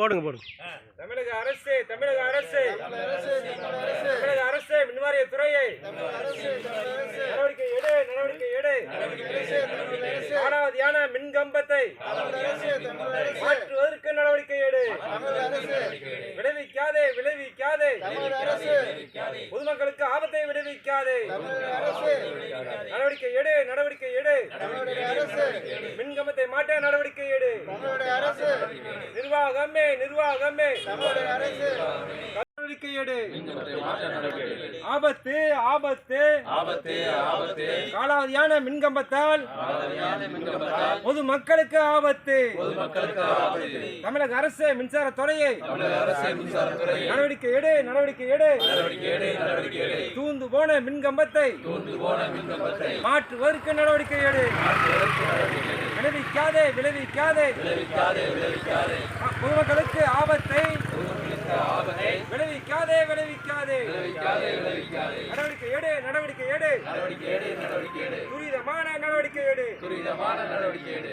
போடுங்க போடுங்க. தமிழக அரசு தமிழக அரசு. தமிழக அரசு மின்வாரிய துறையை. நடவடிக்கை எடு நடவடிக்கை எடு. காலாவதியான மின் கம்பத்தை மாற்றுவதற்கு நடவடிக்கை எடு. விளைவிக்காதே விளைவிக்காதே. பொதுமக்களுக்கு ஆபத்தை விளைவிக்காதே. நடவடிக்கை எடு நடவடிக்கை எடு மின் கம்பத்தை மாற்ற நடவடிக்கை எடு நிர்வாகமே நிர்வாகமே. நடவடிக்கை எடு ஆபத்து ஆபத்து. ஆபத்து ஆபத்து. காலாவதியான மின்கம்பத்தால். பொது மக்களுக்கு ஆபத்து. தமிழக அரசு மின்சார துறையை. நடவடிக்கை எடு நடவடிக்கை எடு தூந்து போன மின்கம்பத்தை. மாற்றுவதற்கு நடவடிக்கை எடு விளைவிக்காதே விளைவிக்காதே. பொதுமக்களுக்கு ஆபத்தை. ஆபத்தை விளைவிக்காதே விளைவிக்காதே விளைவிக்காதே விளைவிக்காதே நடவடிக்கை எடு நடவடிக்கை எடு. நடவடிக்கை எடு நடவடிக்கை எடு. துரிதமான நடவடிக்கை எடு. துரிதமான நடவடிக்கை எடு.